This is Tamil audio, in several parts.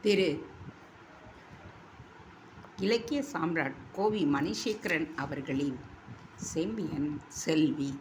திரு. இலக்கிய சாம்ராட் கோவி மணிசேகரன் அவர்களின் செம்பியன் செல்வி.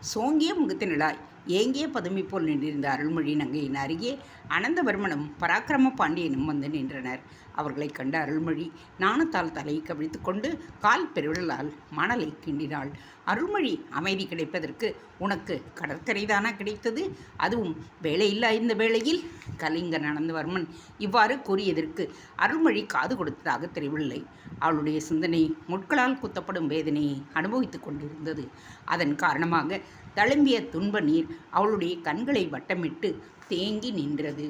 சோங்கிய முகத்தினளாய் ஏங்கிய பதுமை போல் நின்றிருந்த அருள்மொழி நங்கையின் அருகே அனந்தவர்மனும் பராக்கிரம பாண்டியனும் வந்து நின்றனர். அவர்களைக் கண்ட அருள்மொழி நாணத்தால் தலையை கவிழ்த்து கொண்டு கால் பெருவிழலால் மணலை கிண்டினாள். அருள்மொழி அமைதி கிடைப்பதற்கு உனக்கு கடற்கரைதானா கிடைத்தது? அதுவும் வேலையில்லா இந்த வேளையில்? கலிங்க நடந்தவர்மன் இவ்வாறு கூறியதற்கு அருள்மொழி காது கொடுத்ததாக தெரியவில்லை. அவளுடைய சிந்தனை முட்களால் குத்தப்படும் வேதனையை அனுபவித்துக் கொண்டிருந்தது. அதன் காரணமாக தழும்பிய துன்ப நீர் அவளுடைய கண்களை வட்டமிட்டு தேங்கி நின்றது.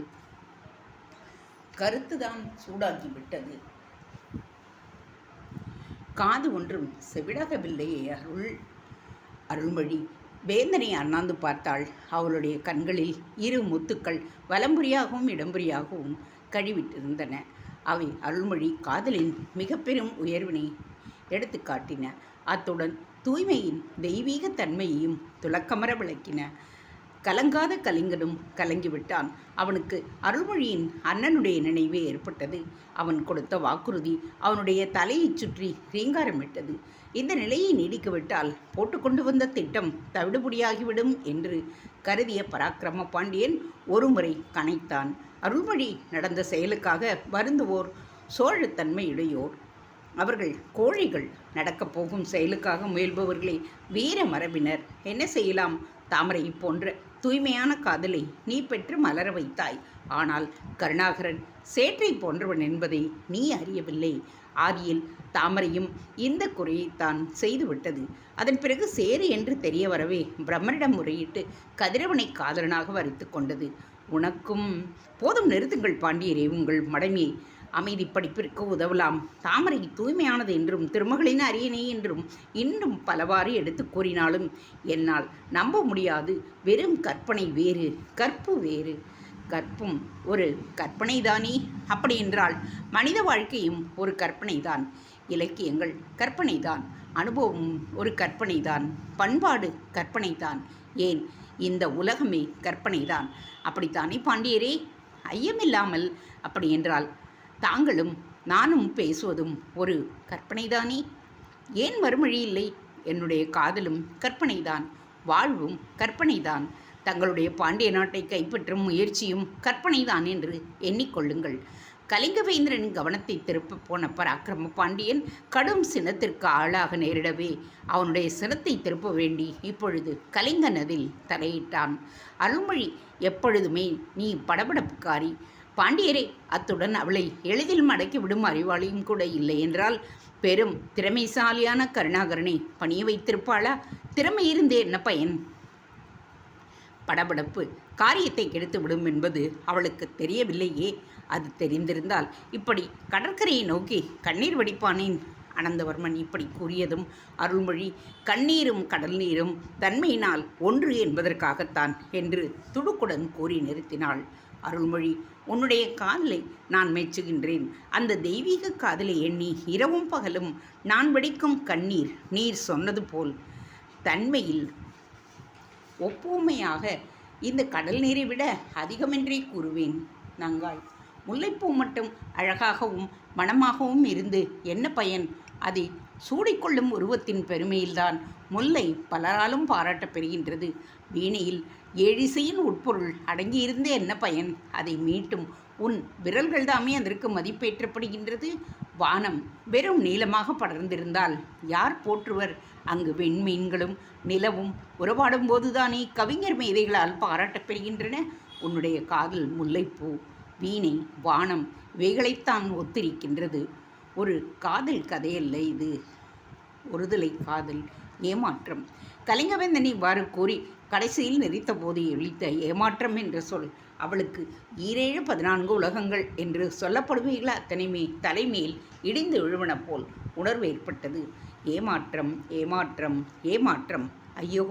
கருத்துதான் சூடாகிவிட்டது காது ஒன்றும் செவிடாகவில்லையே அருள். அருள்மொழி வேந்தனை அண்ணாந்து பார்த்தாள். அவளுடைய கண்களில் இரு முத்துக்கள் வலம்புரியாகவும் இடம்புரியாகவும் கழிவிட்டிருந்தன. அவை அருள்மொழி காதலின் மிக பெரும் உயர்வினை எடுத்து காட்டின. அத்துடன் தூய்மையின் தெய்வீக தன்மையையும் துலக்கமர விளக்கின. கலங்காத கலிங்கனும் கலங்கிவிட்டான். அவனுக்கு அருள்மொழியின் அண்ணனுடைய நினைவே ஏற்பட்டது. அவன் கொடுத்த வாக்குறுதி அவனுடைய தலையைச் சுற்றி ரீங்காரமிட்டது இந்த நிலையை நீடிக்கவிட்டால் போட்டுக்கொண்டு வந்த திட்டம் தவிடுபடியாகிவிடும் என்று கருதிய பராக்கிரம பாண்டியன் ஒருமுறை கனைத்தான். அருள்மொழி நடந்த செயலுக்காக வருந்துவோர் சோழத்தன்மையுடையோர். அவர்கள் கோழிகள் நடக்கப் போகும் செயலுக்காக முயல்பவர்களே வீர மரபினர். என்ன செய்யலாம்? தாமரை போன்ற தூய்மையான காதலை நீ பெற்று மலர வைத்தாய். ஆனால் கருணாகரன் சேற்றை போன்றவன் என்பதை நீ அறியவில்லை. ஆதியில் தாமரையும் இந்த குறையைத்தான் செய்துவிட்டது. அதன் பிறகு சேரு என்று தெரிய வரவே பிரம்மனிடம் முறையிட்டு கதிரவனை காதலனாக வரித்து கொண்டது. உனக்கும் போதும் நிறுத்துங்கள் பாண்டியரே உங்கள் மடமையை அமைதி படிப்பிற்கு உதவலாம். தாமரை தூய்மையானது என்றும் திருமகளின் அரியணை என்றும் இன்னும் பலவாறு எடுத்து கூறினாலும் என்னால் நம்ப முடியாது. வெறும் கற்பனை வேறு கற்பு வேறு. கற்பும் ஒரு கற்பனைதானே? அப்படி என்றால் மனித வாழ்க்கையும் ஒரு கற்பனைதான். இலக்கியங்கள் கற்பனைதான். அனுபவம் ஒரு கற்பனைதான். பண்பாடு கற்பனைதான். ஏன்? இந்த உலகமே கற்பனைதான். அப்படித்தானே பாண்டியரே? ஐயமில்லாமல் அப்படி என்றால் தாங்களும் நானும் பேசுவதும் ஒரு கற்பனைதானே? ஏன் மறுமொழி இல்லை? என்னுடைய காதலும் கற்பனைதான் வாழ்வும் கற்பனைதான். தங்களுடைய பாண்டிய நாட்டை கைப்பற்றும் முயற்சியும் கற்பனைதான் என்று எண்ணிக்கொள்ளுங்கள். கலிங்கவேந்திரன் கவனத்தை திருப்ப போன பராக்கிரம பாண்டியன் கடும் சினத்திற்கு ஆளாக நேரிடவே அவனுடைய சினத்தை திருப்ப வேண்டி இப்பொழுது கலிங்க நதில் தலையிட்டான். அருள்மொழி எப்பொழுதுமே நீ படபடப்புக்காரி. பாண்டியரே அத்துடன் அவளை எளிதில் மடக்கி விடும் அறிவாளியும் கூட இல்லை என்றால் பெரும் திறமைசாலியான கருணாகரனை பணிய வைத்திருப்பாளா? திறமை இருந்தே என்ன பயன்? படபடப்பு காரியத்தை கெடுத்து விடும் என்பது அவளுக்கு தெரியவில்லையே. அது தெரிந்திருந்தால் இப்படி கடற்கரையை நோக்கி கண்ணீர் வடிப்பானேன்? அனந்தவர்மன் இப்படி கூறியதும் அருள்மொழி கண்ணீரும் கடல் நீரும் தன்மையினால் ஒன்று என்பதற்காகத்தான் என்று துடுக்குடன் கூறி நிறுத்தினாள் அருள்மொழி. உன்னுடைய காதலை நான் மெச்சுகின்றேன். அந்த தெய்வீக காதலை எண்ணி இரவும் பகலும் நான் வடிக்கும் கண்ணீர் நீர் சொன்னது போல் தன்மையில் ஒப்புமையாக இந்த கடல் நீரை விட அதிகமென்றே கூறுவேன். நங்காள் முல்லைப்பூ மட்டும் அழகாகவும் மனமாகவும் இருந்து என்ன பயன்? அதை சூடிக்கொள்ளும் உருவத்தின் பெருமையில்தான் முல்லை பலராலும் பாராட்டப் பெறுகின்றது வீணையில் ஏழிசையின் உட்பொருள் அடங்கியிருந்தே என்ன பயன்? அதை மீட்டும் உன் விரல்கள் தாமே அதற்கு மதிப்பேற்றப்படுகின்றது. வானம் வெறும் நீளமாக படர்ந்திருந்தால் யார் போற்றுவர்? அங்கு வெண்மீன்களும் நிலவும் உறவாடும் போதுதானே கவிஞர் மேதைகளால் பாராட்டப் பெறுகின்றன உன்னுடைய காதல் முல்லைப்பூ வீணை வானம் இவைகளைத்தான் ஒத்திருக்கின்றது. ஒரு காதல் கதையல்ல இது. ஒருதலை காதல் ஏமாற்றம். கலிங்கவேந்தன் இவ்வாறு கூறி கடைசியில் நெறித்த போது எழித்த ஏமாற்றம் என்ற சொல் அவளுக்கு ஈரேழு பதினான்கு உலகங்கள் என்று சொல்லப்படுவைகள் அத்தனைமே தலைமேல் இடிந்து விழுவன போல் உணர்வு ஏற்பட்டது. ஏமாற்றம் ஏமாற்றம் ஏமாற்றம். ஐயோ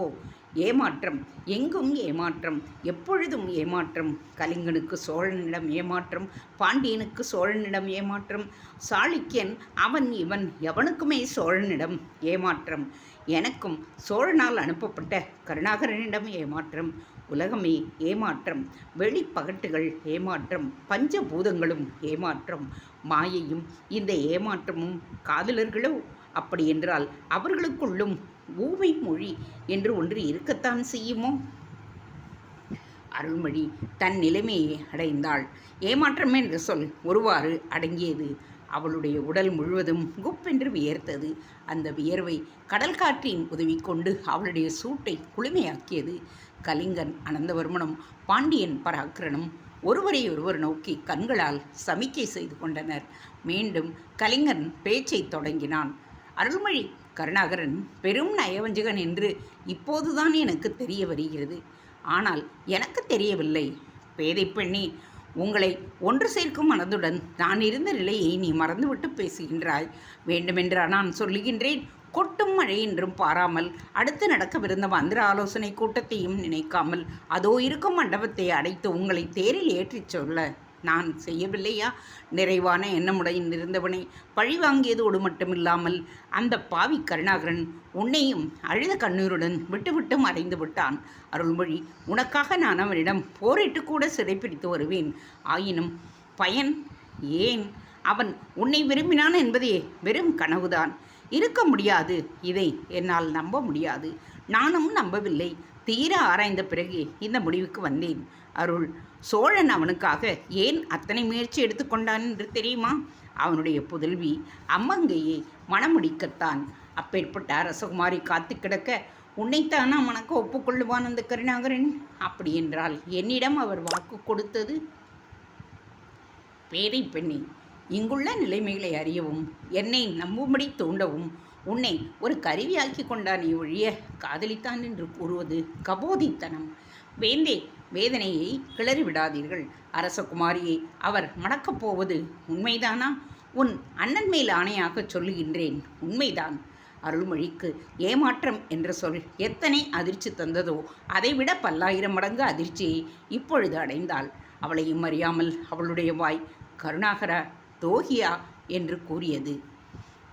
ஏமாற்றம். எங்கும் ஏமாற்றம். எப்பொழுதும் ஏமாற்றம். கலிங்கனுக்கு சோழனிடம் ஏமாற்றம். பாண்டியனுக்கு சோழனிடம் ஏமாற்றம். சாளுக்கியன் அவன் இவன் எவனுக்குமே சோழனிடம் ஏமாற்றம். எனக்கும் சோழனால் அனுப்பப்பட்ட கருணாகரனிடம் ஏமாற்றம். உலகமே ஏமாற்றம். வெளிப்பகட்டுகள் ஏமாற்றம். பஞ்சபூதங்களும் ஏமாற்றம். மாயையும் இந்த ஏமாற்றமும் காதலர்களோ அப்படி என்றால் அவர்களுக்குள்ளும் ஊமை மொழி என்று ஒன்று இருக்கத்தான் செய்யுமோ? அருள்மொழி தன் நிலைமையை அடைந்தாள். ஏமாற்றம் என்ற சொல் ஒருவாறு அடங்கியது. அவளுடைய உடல் முழுவதும் குப்பென்று வியர்த்தது. அந்த வியர்வை கடல் காற்றின் உதவி கொண்டு அவளுடைய சூட்டை குளுமையாக்கியது. கலிங்கன் அனந்தவர்மனும் பாண்டியன் பராக்கிரனும் ஒருவரை ஒருவர் நோக்கி கண்களால் சமிக்கை செய்து கொண்டனர். மீண்டும் கலிங்கன் பேச்சை தொடங்கினான். அருள்மொழி கருணாகரன் பெரும் நயவஞ்சகன் என்று இப்போதுதான் எனக்கு தெரிய வருகிறது. ஆனால் எனக்கு தெரியவில்லை. பேதை பெண்ணே உங்களை ஒன்று சேர்க்கும் மனதுடன் நான் இருந்த நிலையை நீ மறந்துவிட்டு பேசுகின்றாய். வேண்டுமென்றா நான் சொல்லுகின்றேன் கொட்டும் மழை என்றும் பாராமல் அடுத்து நடக்கவிருந்த மந்திர ஆலோசனை கூட்டத்தையும் நினைக்காமல் அதோ இருக்கும் மண்டபத்தை அடைத்து உங்களை தேரில் ஏற்றிச் சொல்ல நான் செய்யவில்லையா? நிறைவான எண்ணமுடன் இருந்தவனை பழி வாங்கியதோடு மட்டுமில்லாமல் அந்த பாவி கருணாகரன் உன்னையும் அழுத கண்ணீருடன் விட்டுவிட்டு மறைந்து விட்டான். அருள்மொழி உனக்காக நான் அவனிடம் போரிட்டு கூட சிறைப்பிடித்து வருவேன். ஆயினும் பயன் ஏன்? அவன் உன்னை விரும்பினான் என்பதே வெறும் கனவுதான். இருக்க முடியாது. இதை என்னால் நம்ப முடியாது. நானும் நம்பவில்லை. தீர ஆராய்ந்த பிறகு இந்த முடிவுக்கு வந்தேன். அருள். சோழன் அவனுக்காக ஏன் அத்தனை முயற்சி எடுத்துக்கொண்டான் என்று தெரியுமா? அவனுடைய புதல்வி அம்மங்கையை மணமுடிக்கத்தான். அப்பேற்பட்ட அரசகுமாரி காத்து கிடக்க உன்னைத்தானா மணக்க ஒப்புக்கொள்ளுவான் அந்த கருணாகரன்? அப்படி என்றால் என்னிடம் அவர் வாக்கு கொடுத்தது? பேரை பெண்ணே இங்குள்ள நிலைமைகளை அறியவும் என்னை நம்பும்படி தூண்டவும் உன்னை ஒரு கருவியாக்கி கொண்டானே ஒழிய காதலித்தான் என்று கூறுவது கபோதித்தனம். வேந்தே வேதனையை கிளறி விடாதீர்கள். அரசகுமாரியை அவர் மணக்கப் போவது உண்மைதானா? உன் அண்ணன் மேல் ஆணையாக சொல்லுகின்றேன் உண்மைதான். அருள்மொழிக்கு ஏமாற்றம் என்ற சொல் எத்தனை அதிர்ச்சி தந்ததோ அதைவிட பல்லாயிரம் மடங்கு அதிர்ச்சியை இப்பொழுது அடைந்தாள். அவளையும் அறியாமல் அவளுடைய வாய் கருணாகர தோகியா என்று கூறியது.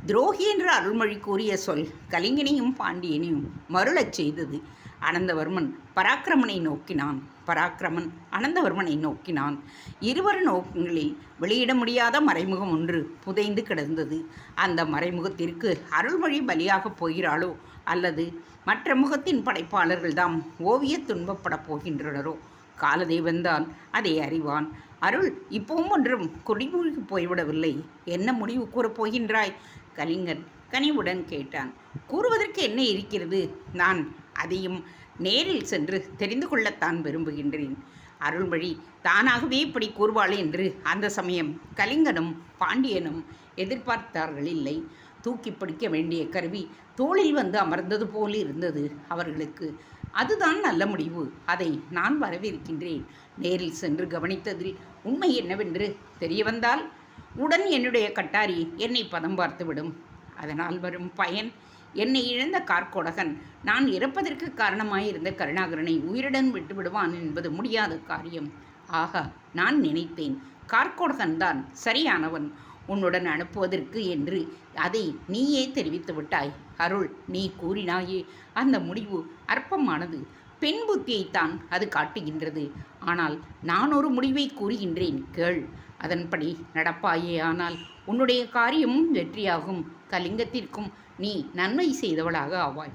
துரோகி என்று அருள்மொழி கூறிய சொல் கலிங்கனையும் பாண்டியனையும் மருளச் செய்தது. அனந்தவர்மன் பராக்கிரமனை நோக்கினான். பராக்கிரமன் அனந்தவர்மனை நோக்கினான். இருவர் நோக்கங்களில் வெளியிட முடியாத மறைமுகம் ஒன்று புதைந்து கிடந்தது. அந்த மறைமுகத்திற்கு அருள்மொழி பலியாகப் போகிறாளோ அல்லது மற்ற முகத்தின் படைப்பாளர்கள்தாம் ஓவிய துன்பப்படப் போகின்றனரோ? காலதேவன்தான் அதை அறிவான். அருள் இப்பவும் ஒன்றும் குடிமூழ்கி போய்விடவில்லை. என்ன முடிவு கூறப் போகின்றாய்? கலிங்கன் கனிவுடன் கேட்டான். கூறுவதற்கு என்ன இருக்கிறது? நான் அதையும் நேரில் சென்று தெரிந்து கொள்ளத்தான் விரும்புகின்றேன். அருள்மொழி தானாகவே இப்படி கூறுவாள் என்று அந்த சமயம் கலிங்கனும் பாண்டியனும் எதிர்பார்த்தார்கள் இல்லை. தூக்கி பிடிக்க வேண்டிய கருவி தோளில் வந்து அமர்ந்தது போல் இருந்தது அவர்களுக்கு. அதுதான் நல்ல முடிவு. அதை நான் வரவேற்கின்றேன். நேரில் சென்று கவனித்ததில் உண்மை என்னவென்று தெரிய வந்தால் உடன் என்னுடைய கட்டாரி என்னை பதம் பார்த்துவிடும் அதனால் வரும் பயன். என்னை இழந்த கார்கோடகன் நான் இறப்பதற்கு காரணமாயிருந்த கருணாகரனை உயிருடன் விட்டு விடுவான் என்பது முடியாத காரியம். ஆக நான் நினைத்தேன். கார்கோடகன் தான் சரியானவன். உன்னுடன் அனுப்புவதற்கு என்று அதை நீயே தெரிவித்து விட்டாய். அருள் நீ கூறினாயே. அந்த முடிவு அற்பமானது. பெண் புத்தியைத்தான் அது காட்டுகின்றது. ஆனால் நான் ஒரு முடிவை கூறுகின்றேன். கேள். அதன்படி நடப்பாயே ஆனால் உன்னுடைய காரியமும் வெற்றியாகும். கலிங்கத்திற்கும் நீ நன்மை செய்தவளாக ஆவாய்.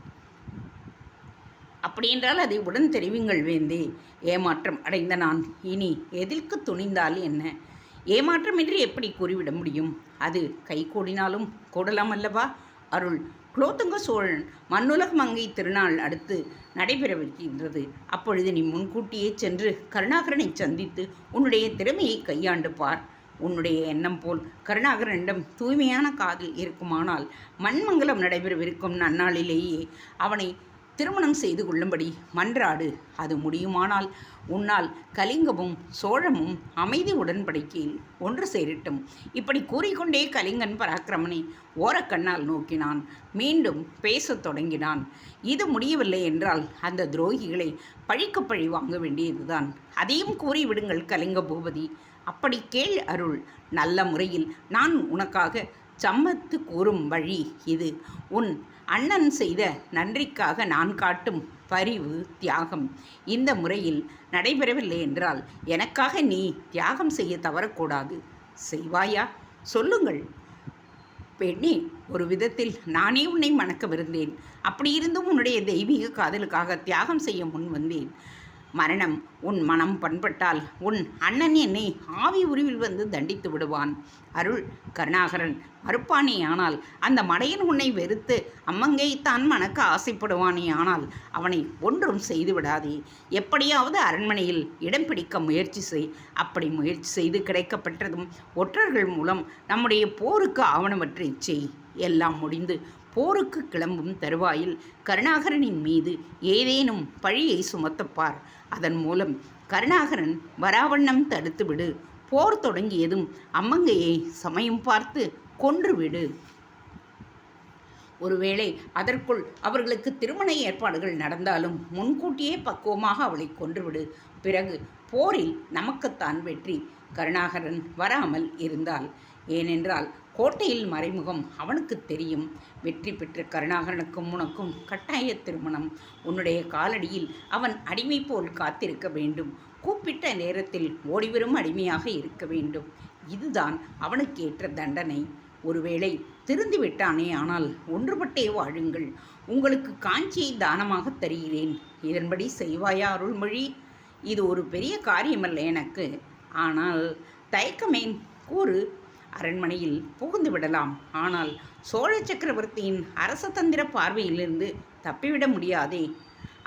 அப்படியென்றால் அதை உடன் தெரிவிங்கள் வேந்தே. ஏமாற்றம் அடைந்த நான் இனி எதிர்க்கு துணிந்தால் என்ன? ஏமாற்றமின்றி எப்படி கூறிவிட முடியும்? அது கை கூடினாலும் கூடலாம் அல்லவா? அருள் குலோத்துங்க சோழன் மண்ணுலக மங்கை திருநாள் அடுத்து நடைபெறவிருக்கின்றது அப்பொழுது நீ முன்கூட்டியே சென்று கருணாகரனை சந்தித்து உன்னுடைய திறமையை கையாண்டு பார். உன்னுடைய எண்ணம் போல் கருணாகரனிடம் தூய்மையான காதல் இருக்குமானால் மண்மங்கலம் நடைபெறவிருக்கும் நன்னாளிலேயே அவனை திருமணம் செய்து கொள்ளும்படி மன்றாடு. அது முடியுமானால் உன்னால் கலிங்கமும் சோழமும் அமைதி உடன்படிக்கையில் ஒன்று சேரட்டும். இப்படி கூறிக்கொண்டே கலிங்கன் பராக்கிரமனை ஓரக்கண்ணால் நோக்கினான். மீண்டும் பேசத் தொடங்கினான். இது முடியவில்லை என்றால் அந்த துரோகிகளை பழிக்கு பழி வாங்க வேண்டியதுதான். அதையும் கூறிவிடுங்கள் கலிங்க பூபதி. அப்படி கேள் அருள். நல்ல முறையில் நான் உனக்காக சம்மத்து கூறும் வழி இது. உன் அண்ணன் செய்த நன்றிக்காக நான் காட்டும் பரிவு தியாகம். இந்த முறையில் நடைபெறவில்லை என்றால் எனக்காக நீ தியாகம் செய்ய தவறக்கூடாது. செய்வாயா? சொல்லுங்கள். பெண்ணே ஒரு விதத்தில் நானே உன்னை மணக்கவிருந்தேன் அப்படி இருந்தும் உன்னுடைய தெய்வீக காதலுக்காக தியாகம் செய்ய முன் வந்தேன். மரணம். உன் மனம் பண்பட்டால் உன் அண்ணன் என்னை ஆவி உருவில் வந்து தண்டித்து விடுவான். அருள் கருணாகரன் மறுப்பானே ஆனால் அந்த மடையன் உன்னை வெறுத்து அம்மங்கைத்தான் மணக்க ஆசைப்படுவானே ஆனால் அவனை ஒன்றும் செய்து விடாதே. எப்படியாவது அரண்மனையில் இடம் பிடிக்க முயற்சி செய். அப்படி முயற்சி செய்து கிடைக்கப்பட்டதும் ஒற்றர்கள் மூலம் நம்முடைய போருக்கு ஆவணமற்றை செய். எல்லாம் முடிந்து போருக்கு கிளம்பும் தருவாயில் கருணாகரனின் மீது ஏதேனும் பழியை சுமத்தப்பார். அதன் மூலம் கருணாகரன் வராவண்ணம் தடுத்துவிடு. போர் தொடங்கியதும் அம்மங்கையை சமயம் பார்த்து கொன்றுவிடு. ஒருவேளை அதற்குள் அவர்களுக்கு திருமண ஏற்பாடுகள் நடந்தாலும் முன்கூட்டியே பக்குவமாக அவளை கொன்றுவிடு. பிறகு போரில் நமக்குத்தான் வெற்றி. கருணாகரன் வராமல் இருந்தால். ஏனென்றால் கோட்டையில் மறைமுகம் அவனுக்கு தெரியும். வெற்றி பெற்ற கருணாகரனுக்கும் உனக்கும் கட்டாய திருமணம். உன்னுடைய காலடியில் அவன் அடிமை போல் காத்திருக்க வேண்டும். கூப்பிட்ட நேரத்தில் ஓடிவரும் அடிமையாக இருக்க வேண்டும். இதுதான் அவனுக்கு ஏற்ற தண்டனை. ஒருவேளை திருந்து விட்டானே ஆனால் ஒன்றுபட்டே வாழுங்கள். உங்களுக்கு காஞ்சியை தானமாக தருகிறேன். இதன்படி செய்வாயா அருள்மொழி? இது ஒரு பெரிய காரியமல்ல எனக்கு. ஆனால் தயக்கமேன் கூறு. அரண்மனையில் புகுந்து விடலாம். ஆனால் சோழ சக்கரவர்த்தியின் அரசதந்திர பார்வையிலிருந்து தப்பிவிட முடியாதே.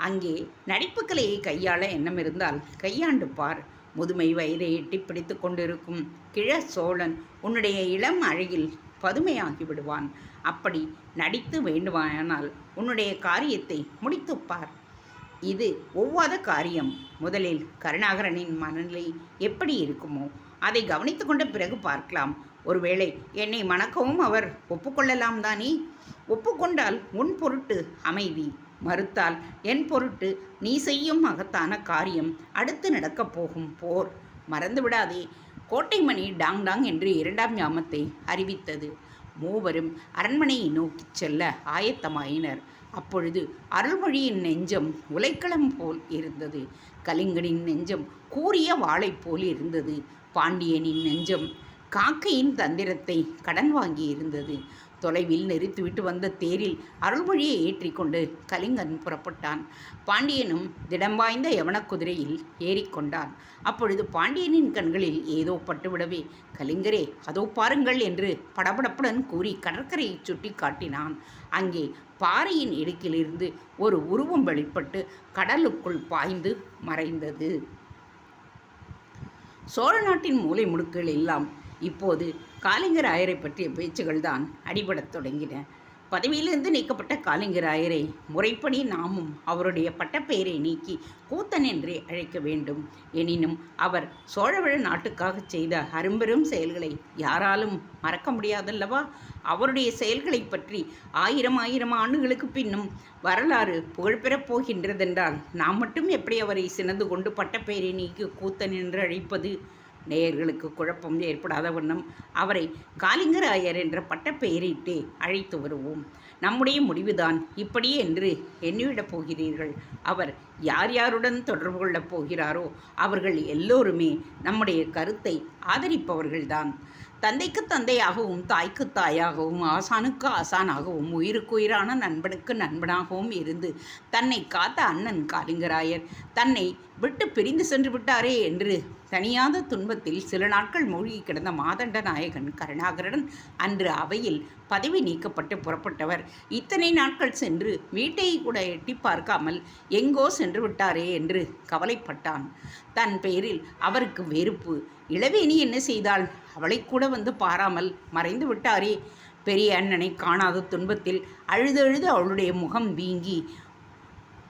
அங்கே நடிப்பு கலையை கையாள எண்ணம் இருந்தால் கையாண்டு பார். முதுமை வயதை எட்டி பிடித்து கொண்டிருக்கும் கிழ சோழன் உன்னுடைய இளம் அழகில் பதுமையாகி விடுவான். அப்படி நடித்து வேண்டுமானால் உன்னுடைய காரியத்தை முடித்துப்பார் இது ஒவ்வாத காரியம். முதலில் கருணாகரனின் மனநிலை எப்படி இருக்குமோ அதை கவனித்து கொண்ட பிறகு பார்க்கலாம். ஒருவேளை என்னை மணக்கவும் அவர் ஒப்புக்கொள்ளலாம் தானே? ஒப்புக்கொண்டால் உன் பொருட்டு அமைதி. மறுத்தால் என் பொருட்டு நீ செய்யும் மகத்தான காரியம் அடுத்து நடக்கப் போகும் போர். மறந்துவிடாதே. கோட்டைமணி டாங் டாங் என்று இரண்டாம் ஞாமத்தை அறிவித்தது. மூவரும் அரண்மனையை நோக்கிச் செல்ல ஆயத்தமாயினர். அப்பொழுது அருள்மொழியின் நெஞ்சம் உலைக்களம் போல் இருந்தது. கலிங்கனின் நெஞ்சம் கூறிய வாளை போல் இருந்தது. பாண்டியனின் நெஞ்சம் காக்கையின் தந்திரத்தை கடன் வாங்கி இருந்தது. தொலைவில் நெறித்துவிட்டு வந்த தேரில் அருள்மொழியை ஏற்றிக்கொண்டு கலிங்கன் புறப்பட்டான். பாண்டியனும் திடம் வாய்ந்த யவனக்குதிரையில் ஏறிக்கொண்டான் அப்பொழுது பாண்டியனின் கண்களில் ஏதோ பட்டுவிடவே கலிங்கரே அதோ பாருங்கள் என்று படபடப்புடன் கூறி கடற்கரையை சுட்டி காட்டினான். அங்கே பாறையின் இடுக்கிலிருந்து ஒரு உருவம் வெளிப்பட்டு கடலுக்குள் பாய்ந்து மறைந்தது. சோழ நாட்டின் மூலை முடுக்குகள் எல்லாம் இப்போது காலிங்கராயரை பற்றிய பேச்சுகள் தான் அடிபடத் தொடங்கின. பதவியிலிருந்து நீக்கப்பட்ட காலிங்கராயரை முறைப்படி நாமும் அவருடைய பட்டப்பெயரை நீக்கி கூத்தன் என்றே அழைக்க வேண்டும். எனினும் அவர் சோழவழ நாட்டுக்காக செய்த அரும்பெரும் செயல்களை யாராலும் மறக்க முடியாதல்லவா? அவருடைய செயல்களை பற்றி ஆயிரம் ஆயிரம் ஆண்டுகளுக்கு பின்னும் வரலாறு புகழ்பெறப் போகின்றதென்றால் நாம் மட்டும் எப்படி அவரை சினந்து கொண்டு பட்டப்பெயரை நீக்கி கூத்தன் என்று அழைப்பது நேயர்களுக்கு குழப்பம் ஏற்படாத வண்ணம் அவரை காலிங்கராயர் என்ற பட்டப்பெயரிட்டே அழைத்து வருவோம். நம்முடைய முடிவுதான் இப்படியே என்று எண்ணிவிடப் போகிறீர்கள். அவர் யார் யாருடன் தொடர்பு கொள்ளப் போகிறாரோ அவர்கள் எல்லோருமே நம்முடைய கருத்தை ஆதரிப்பவர்கள்தான். தந்தைக்கு தந்தையாகவும் தாய்க்கு தாயாகவும் ஆசானுக்கு ஆசானாகவும் உயிருக்கு உயிரான நண்பனுக்கு நண்பனாகவும் இருந்து தன்னை காத்த அண்ணன் காலிங்கராயர் தன்னை விட்டு பிரிந்து சென்று விட்டாரே என்று தனியாத துன்பத்தில் சில நாட்கள் மூழ்கி கிடந்த மாதண்ட நாயகன் கருணாகரன் அன்று அவையில் பதவி நீக்கப்பட்டு புறப்பட்டவர். இத்தனை நாட்கள் சென்று வீட்டை கூட எட்டி பார்க்காமல் எங்கோ சென்று விட்டாரே என்று கவலைப்பட்டான். தன் பெயரில் அவருக்கு வெறுப்பு. இளவேணி என்ன செய்தாள்? அவளை கூட வந்து பாராமல் மறைந்து விட்டாரே. பெரிய அண்ணனை காணாத துன்பத்தில் அழுதழுது அவளுடைய முகம் வீங்கி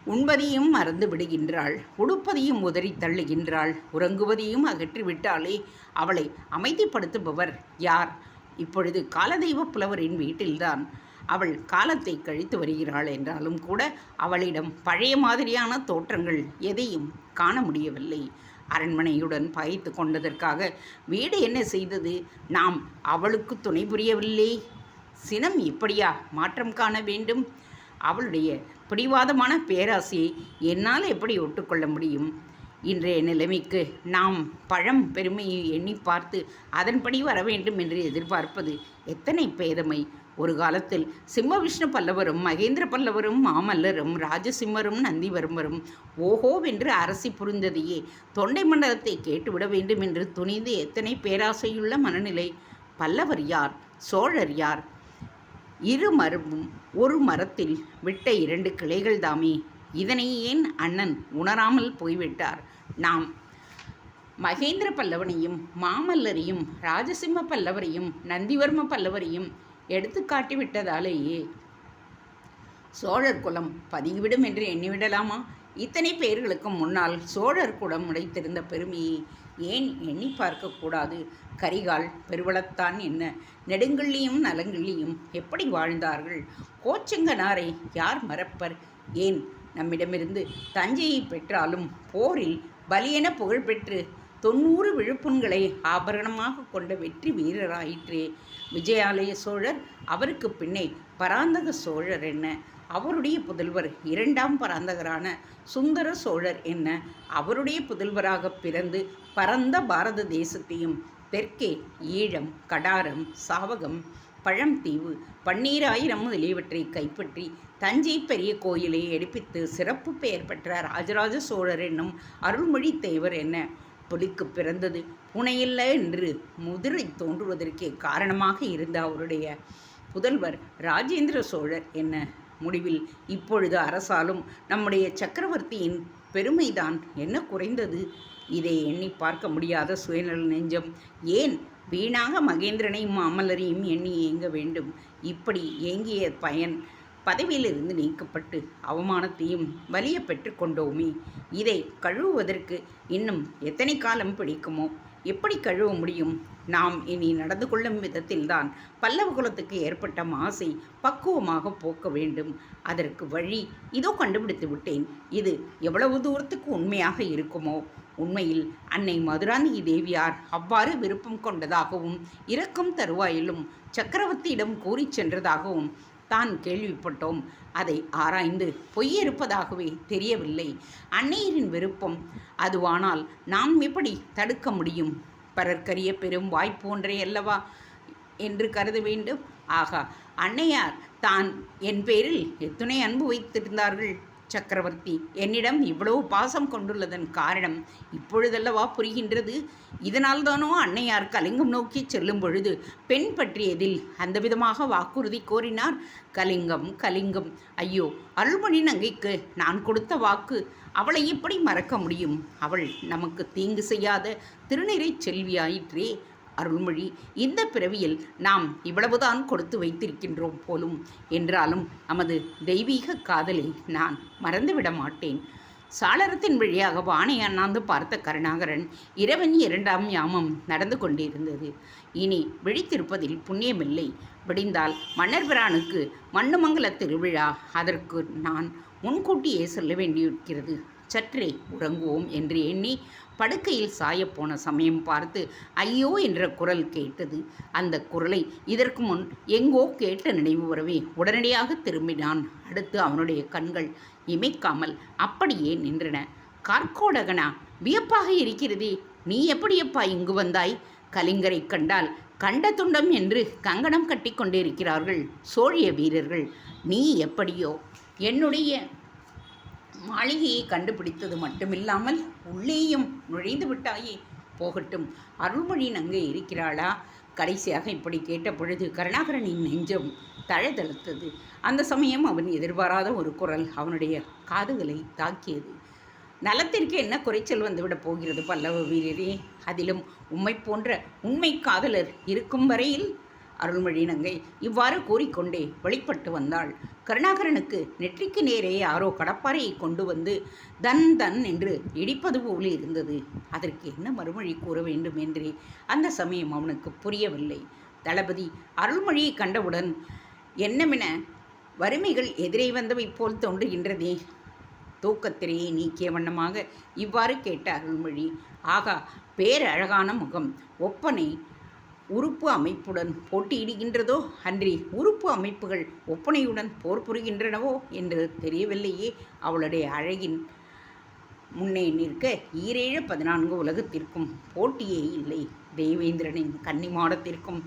உண்பதையும் மறந்து விடுகின்றாள். உடுப்பதையும் உதறி தள்ளுகின்றாள். உறங்குவதையும் அகற்றி விட்டாலே அவளை அமைதிப்படுத்துபவர் யார்? இப்பொழுது காலதெய்வ புலவரின் வீட்டில்தான் அவள் காலத்தை கழித்து வருகிறாள் என்றாலும் கூட அவளிடம் பழைய மாதிரியான தோற்றங்கள் எதையும் காண முடியவில்லை. அரண்மனையுடன் பகைத்து கொண்டதற்காக வீடு என்ன செய்தது? நாம் அவளுக்கு துணை புரியவில்லை. சினம் இப்படியா மாற்றம் காண வேண்டும்? அவளுடைய பிடிவாதமான பேராசையை என்னால் எப்படி ஒட்டுக்கொள்ள முடியும்? இன்றைய நிலைமைக்கு நாம் பழம் பெருமையை எண்ணி பார்த்து அதன்படி வர வேண்டும் என்று எதிர்பார்ப்பது எத்தனை பேதமை? ஒரு காலத்தில் சிம்ம விஷ்ணு பல்லவரும் மகேந்திர பல்லவரும் மாமல்லரும் ராஜசிம்மரும் நந்திவர்மரும் ஓஹோவென்று அரசி புரிந்ததையே தொண்டை மண்டலத்தை கேட்டுவிட வேண்டும் என்று துணிந்து எத்தனை பேராசையுள்ள மனநிலை? பல்லவர் யார்? சோழர் யார்? இரு மரமும் ஒரு மரத்தில் விட்ட இரண்டு கிளைகள் தாமே. இதனை ஏன் அண்ணன் உணராமல் போய்விட்டார்? நாம் மகேந்திர பல்லவனையும் மாமல்லரையும் ராஜசிம்ம பல்லவரையும் நந்திவர்ம பல்லவரையும் எடுத்து காட்டிவிட்டதாலேயே. சோழர் குலம் பதுங்கிவிடும் என்று எண்ணிவிடலாமா? இத்தனை பேர்களுக்கும் முன்னால் சோழர் குலம் உடைத்திருந்த பெருமையை. ஏன் எண்ணி பார்க்கக்கூடாது? கரிகால் பெருவளத்தான் என்ன? நெடுங்கிள்ளியும் நலங்கிள்ளியும் எப்படி வாழ்ந்தார்கள்? கோச்சங்கனாரை யார் மறப்பர்? ஏன் நம்மிடமிருந்து தஞ்சையை பெற்றாலும் போரில் பலியென புகழ்பெற்று தொண்ணூறு விழுப்புண்களை ஆபரணமாக கொண்ட வெற்றி வீரராயிற்றே? விஜயாலய சோழர் அவருக்கு பின்னே பராந்தக சோழர் என்ன? அவருடைய புதல்வர் இரண்டாம் பராந்தகரான சுந்தர சோழர் என்ன? அவருடைய புதல்வராக பிறந்து பரந்த பாரத தேசத்தையும் தெற்கே ஈழம் கடாரம் சாவகம் பழம்தீவு பன்னீராயிரம் முதலியவற்றை கைப்பற்றி தஞ்சை பெரிய கோயிலை எடுப்பித்து சிறப்பு பெயர் பெற்ற ராஜராஜ சோழர் என்னும் அருள்மொழி தேவர் என்ன? புலிக்கு பிறந்தது புனையில்ல என்று முதிரை தோன்றுவதற்கே காரணமாக இருந்த அவருடைய புதல்வர் ராஜேந்திர சோழர் என்ன? முடிவில் இப்பொழுது அரசாலும் நம்முடைய சக்கரவர்த்தியின் பெருமைதான் என்ன குறைந்தது? இதை எண்ணி பார்க்க முடியாத சுயநல நெஞ்சம். ஏன்? வீணாக மகேந்திரனையும் அமலரையும் எண்ணி ஏங்க வேண்டும். இப்படி ஏங்கிய பயன் பதவியிலிருந்து நீக்கப்பட்டு அவமானத்தையும் வலிய பெற்று கொண்டோமே. இதை கழுவுவதற்கு இன்னும் எத்தனை காலம் பிடிக்குமோ? எப்படி கழுவ முடியும்? நாம் இனி நடந்து கொள்ளும் விதத்தில்தான் பல்லவ குலத்துக்கு ஏற்பட்ட மாசை பக்குவமாக போக்க வேண்டும். அதற்கு வழி இதோ கண்டுபிடித்து விட்டேன். இது எவ்வளவு தூரத்துக்கு உண்மையாக இருக்குமோ? உண்மையில் அன்னை மதுராந்தகி தேவியார் அவ்வாறு விருப்பம் கொண்டதாகவும் இறக்கும் தருவாயிலும் சக்கரவர்த்தியிடம் கூறிச் சென்றதாகவும் தான் கேள்விப்பட்டோம். அதை ஆராய்ந்து பொய்யிருப்பதாகவே தெரியவில்லை. அன்னையரின் விருப்பம் அதுவானால் நாம் எப்படி தடுக்க முடியும்? பரற்கரிய பெரும் வாய்ப்பு ஒன்றே அல்லவா என்று கருத வேண்டும். ஆகா அன்னையார் தான் என் பேரில் எத்துணை அன்பு வைத்திருந்தார்கள். சக்கரவர்த்தி என்னிடம் இவ்வளவு பாசம் கொண்டுள்ளதன் காரணம் இப்பொழுதல்லவா புரிகின்றது. இதனால்தானோ அன்னையார் கலிங்கம் நோக்கி செல்லும் பொழுது பெண் பற்றியதில் அந்த விதமாக வாக்குறுதி கோரினார். கலிங்கம் கலிங்கம் ஐயோ அருள்மொழி நங்கைக்கு நான் கொடுத்த வாக்கு அவளை எப்படி மறக்க முடியும்? அவள் நமக்கு தீங்கு செய்யாத திருநீரைச் செல்வியாயிற்றே. அருள்மொழி இந்த பிறவியில் நாம் இவ்வளவுதான் கொடுத்து வைத்திருக்கின்றோம் போலும் என்றாலும் நமது தெய்வீக காதலை நான் மறந்துவிட மாட்டேன். சாளரத்தின் வழியாக வானை அண்ணாந்து பார்த்த கருணாகரன் இரவன் இரண்டாம் யாமம் நடந்து கொண்டிருந்தது. இனி விழித்திருப்பதில் புண்ணியமில்லை. விடிந்தால் மன்னர் பிரானுக்கு மண்ணுமங்கல திருவிழா. அதற்கு நான் முன்கூட்டியே சொல்ல வேண்டியிருக்கிறது. சற்றே உறங்குவோம் என்று எண்ணி படுக்கையில் சாயப்போன சமயம் பார்த்து ஐயோ என்ற குரல் கேட்டது. அந்த குரலை இதற்கு முன் எங்கோ கேட்ட நினைவு வரவே உடனடியாக திரும்பினான். அடுத்து அவனுடைய கண்கள் இமைக்காமல் அப்படியே நின்றன. கார்கோடகனா வியப்பாக இருக்கிறதே. நீ எப்படியப்பா இங்கு வந்தாய்? கலிங்கரை கண்டால் கண்ட துண்டம் என்று கங்கணம் கட்டி கொண்டிருக்கிறார்கள் சோழிய வீரர்கள். நீ எப்படியோ? என்னுடைய மாளிகையை கண்டுபிடித்தது மட்டுமில்லாமல் உள்ளேயும் நுழைந்து விட்டாயே போகட்டும். அருள்மொழியின் அங்கே இருக்கிறாளா? கடைசியாக இப்படி கேட்ட பொழுது கருணாகரனின் நெஞ்சம் தழுதழுத்தது. அந்த சமயம் அவன் எதிர்பாராத ஒரு குரல் அவனுடைய காதுகளை தாக்கியது. நலத்திற்கு என்ன குறைச்சல் வந்துவிடப் போகிறது பல்லவ வீரரே? அதிலும் உம்மை போன்ற உண்மை காதலர் இருக்கும் வரையில் அருள்மொழி நங்கை இவ்வாறு கூறிக்கொண்டே வெளிப்பட்டு வந்தாள். கருணாகரனுக்கு நெற்றிக்கு நேரே யாரோ கடப்பாறையை கொண்டு வந்து தன் தன் என்று இடிப்பது போல இருந்தது. அதற்கு என்ன மறுமொழி கூற வேண்டும் என்றே அந்த சமயம் அவனுக்கு புரியவில்லை. தளபதி அருள்மொழியை கண்டவுடன் என்னமென வறுமைகள் எதிரே வந்தவை போல் தோன்றுகின்றதே. தூக்கத்திரையை நீக்கிய வண்ணமாக இவ்வாறு கேட்ட அருள்மொழி ஆகா பேரழகான முகம். ஒப்பனை உறுப்பு அமைப்புடன் போட்டியிடுகின்றதோ அன்றி உறுப்பு அமைப்புகள் ஒப்பனையுடன் போர் புரிகின்றனவோ என்று தெரியவில்லையே. அவளுடைய அழகின் முன்னே நிற்க ஈரேழு பதினான்கு உலகத்திற்கும் போட்டியே இல்லை. தேவேந்திரனின் கன்னிமாடத்திற்கும்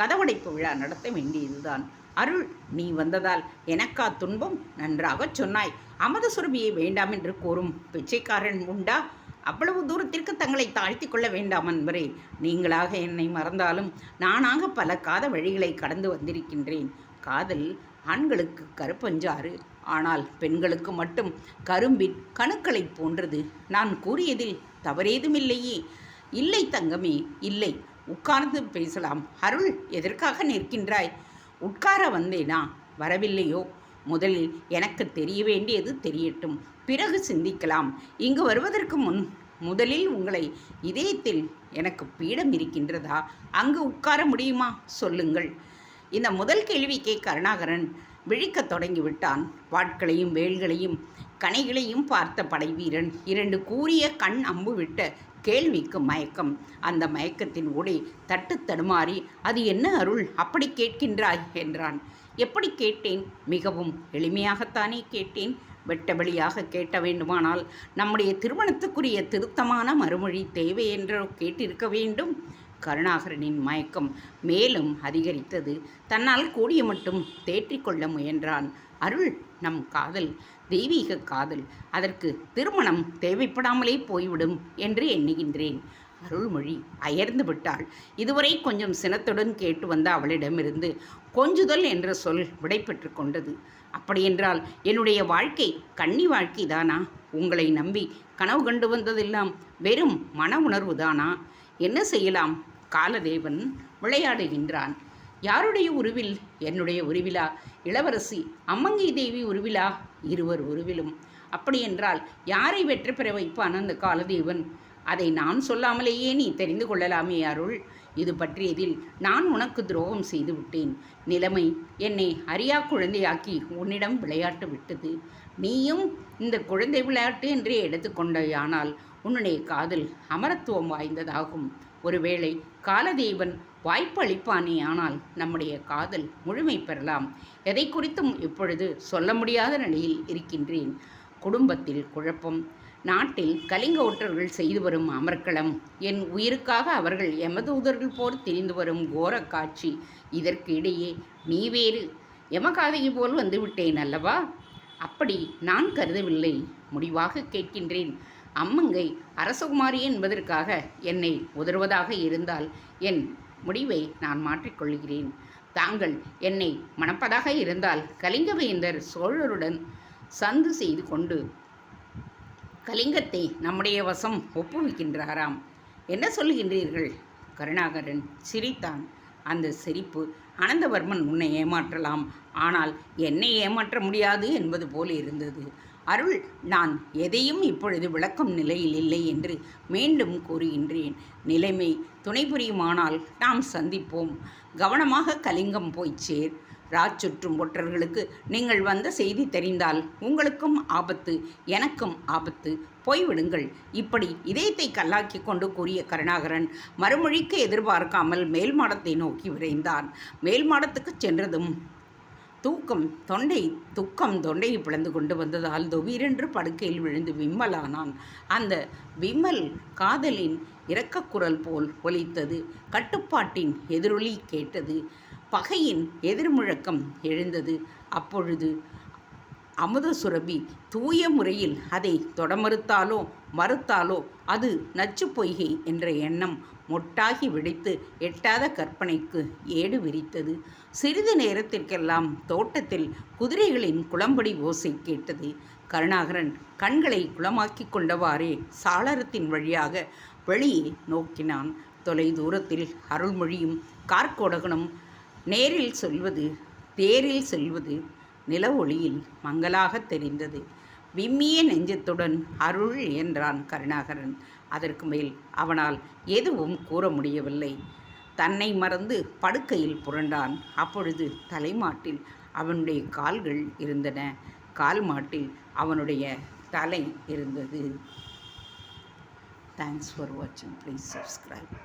கதவடைப்பு விழா நடத்த வேண்டியதுதான். அருள் நீ வந்ததால் எனக்கா துன்பம்? நன்றாகச் சொன்னாய். அமத சுரபியை வேண்டாம் என்று கூறும் பிச்சைக்காரன் உண்டா? அவ்வளவு தூரத்திற்கு தங்களை தாழ்த்தி கொள்ள வேண்டாம் அன்பரே. நீங்களாக என்னை மறந்தாலும் நானாக பல காத வழிகளை கடந்து வந்திருக்கின்றேன். காதல் ஆண்களுக்கு கருப்பஞ்சாறு ஆனால் பெண்களுக்கு மட்டும் கரும்பின் கணுக்களை போன்றது. நான் கூறியதில் தவறேதுமில்லையே. இல்லை தங்கமே இல்லை. உட்கார்ந்து பேசலாம். அருள் எதற்காக நிற்கின்றாய்? உட்கார வந்தேனா? வரவில்லையோ? முதலில் எனக்கு தெரிய வேண்டியது தெரியட்டும். பிறகு சிந்திக்கலாம். இங்கு வருவதற்கு முன் முதலில் உங்களை இதயத்தில் எனக்கு பீடம் இருக்கின்றதா? அங்கு உட்கார முடியுமா? சொல்லுங்கள். இந்த முதல் கேள்விக்கே கருணாகரன் விழிக்கத் தொடங்கிவிட்டான். வாட்களையும் வேல்களையும் கனைகளையும் பார்த்த படைவீரன் இரண்டு கூறிய கண் அம்பு விட்ட கேள்விக்கு மயக்கம். அந்த மயக்கத்தின் உடை தட்டு தடுமாறி அது என்ன அருள்? அப்படி கேட்கின்றாய்? என்றான். எப்படி கேட்டேன்? மிகவும் எளிமையாகத்தானே கேட்டேன். வெட்டவெளியாக கேட்ட வேண்டுமானால் நம்முடைய திருமணத்துக்குரிய திருத்தமான மறுமொழி தேவை என்றோ கேட்டிருக்க வேண்டும். கருணாகரனின் மயக்கம் மேலும் அதிகரித்தது. தன்னால் கூடிய மட்டும் தேற்றிக்கொள்ள முயன்றான். அருள் நம் காதல் தெய்வீக காதல். அதற்கு திருமணம் தேவைப்படாமலே போய்விடும் என்று எண்ணுகின்றேன். அருள்மொழி அயர்ந்து விட்டாள். இதுவரை கொஞ்சம் சினத்துடன் கேட்டு வந்த அவளிடமிருந்து கொஞ்சுதல் என்ற சொல் விடைபெற்று கொண்டது. அப்படியென்றால் என்னுடைய வாழ்க்கை கன்னி வாழ்க்கை தானா? உங்களை நம்பி கனவு கண்டு வந்ததெல்லாம் வெறும் மன உணர்வு தானா? என்ன செய்யலாம்? காலதேவன் விளையாடுகின்றான். யாருடைய உருவில்? என்னுடைய உருவிலா? இளவரசி அம்மங்கை தேவி உருவிலா? இருவர் உருவிலும். அப்படியென்றால் யாரை வெற்றி பெற வைப்பான் அந்த காலதேவன்? அதை நான் சொல்லாமலேயே நீ தெரிந்து கொள்ளலாமே அருள். இது பற்றியதில் நான் உனக்கு துரோகம் செய்து விட்டேன். நிலைமை என்னை அறியா குழந்தையாக்கி உன்னிடம் விளையாட்டு விட்டது. நீயும் இந்த குழந்தை விளையாட்டு என்றே எடுத்துக்கொண்டாயானால் உன்னுடைய காதல் அமரத்துவம் வாய்ந்ததாகும். ஒருவேளை காலதேவன் வாய்ப்பு அளிப்பானே ஆனால் நம்முடைய காதல் முழுமை பெறலாம். எதை குறித்தும் இப்பொழுது சொல்ல முடியாத நிலையில் இருக்கின்றேன். குடும்பத்தில் குழப்பம் நாட்டில் கலிங்க ஒற்றர்கள் செய்து வரும் அமர்க்களம். என் உயிருக்காக அவர்கள் எமதூதர்கள் போர் திரிந்து வரும் கோர காட்சி. இதற்கு இடையே நீ வேறு எமகாதகி போல் வந்து விட்டேன் அல்லவா? அப்படி நான் கருதவில்லை. முடிவாக கேட்கின்றேன். அம்மங்கை அரசகுமாரி என்பதற்காக என்னை உதறுவதாக இருந்தால் என் முடிவை நான் மாற்றிக்கொள்கிறேன். தாங்கள் என்னை மணப்பதாக இருந்தால் கலிங்கவேந்தர் சோழருடன் சந்து செய்து கொண்டு கலிங்கத்தை நம்முடைய வசம் ஒப்புவிக்கின்றாராம். என்ன சொல்கின்றீர்கள் கருணாகரன் சிரித்தான். அந்த சிரிப்பு அனந்தவர்மன் உன்னை ஏமாற்றலாம். ஆனால் என்னை ஏமாற்ற முடியாது என்பது போல் இருந்தது. அருள் நான் எதையும் இப்பொழுது விளக்கும் நிலையில் இல்லை என்று மீண்டும் கூறுகின்றேன். நிலைமை துணை புரியுமானால் நாம் சந்திப்போம். கவனமாக கலிங்கம் போய் சேர். ராச்சுற்றும் ஒற்றர்களுக்கு நீங்கள் வந்த செய்தி தெரிந்தால் உங்களுக்கும் ஆபத்து எனக்கும் ஆபத்து. போய்விடுங்கள். இப்படி இதயத்தை கல்லாக்கி கொண்டு கூறிய கருணாகரன் மறுமொழிக்கு எதிர்பார்க்காமல் மேல் மாடத்தை நோக்கி விரைந்தான். மேல் மாடத்துக்கு சென்றதும் தூக்கம் தொண்டை துக்கம் தொண்டையை பிளந்து கொண்டு வந்ததால் தொவீரென்று படுக்கையில் விழுந்து விம்மலானான். அந்த விம்மல் காதலின் இரக்கக்குரல் போல் ஒலித்தது. கட்டுப்பாட்டின் எதிரொலி கேட்டது. பகையின் எதிர்முழக்கம் எழுந்தது. அப்பொழுது அமுத சுரபி தூய முறையில் அதை தொடமறுத்தாலோ மறுத்தாலோ அது நச்சு பொய்கை என்ற எண்ணம் மொட்டாகி விடைத்து எட்டாத கற்பனைக்கு ஏடு விரித்தது. சிறிது நேரத்திற்கெல்லாம் தோட்டத்தில் குதிரைகளின் குளம்படி ஓசை கேட்டது. கருணாகரன் கண்களை குளமாக்கி கொண்டவாறே சாளரத்தின் வழியாக வெளியே நோக்கினான். தொலை தூரத்தில் அருள்மொழியும் கார்கோடகனும் நேரில் சொல்வது தேரில் செல்வது நில ஒளியில் மங்களாக தெரிந்தது. விம்மிய நெஞ்சத்துடன் அருள் என்றான் கருணாகரன். அதற்கு மேல் அவனால் எதுவும் கூற முடியவில்லை. தன்னை மறந்து படுக்கையில் புரண்டான். அப்பொழுது தலைமாட்டில் அவனுடைய கால்கள் இருந்தன. கால் மாட்டில் அவனுடைய தலை இருந்தது. தேங்க்ஸ் ஃபார் வாட்சிங் ப்ளீஸ் சப்ஸ்கிரைப்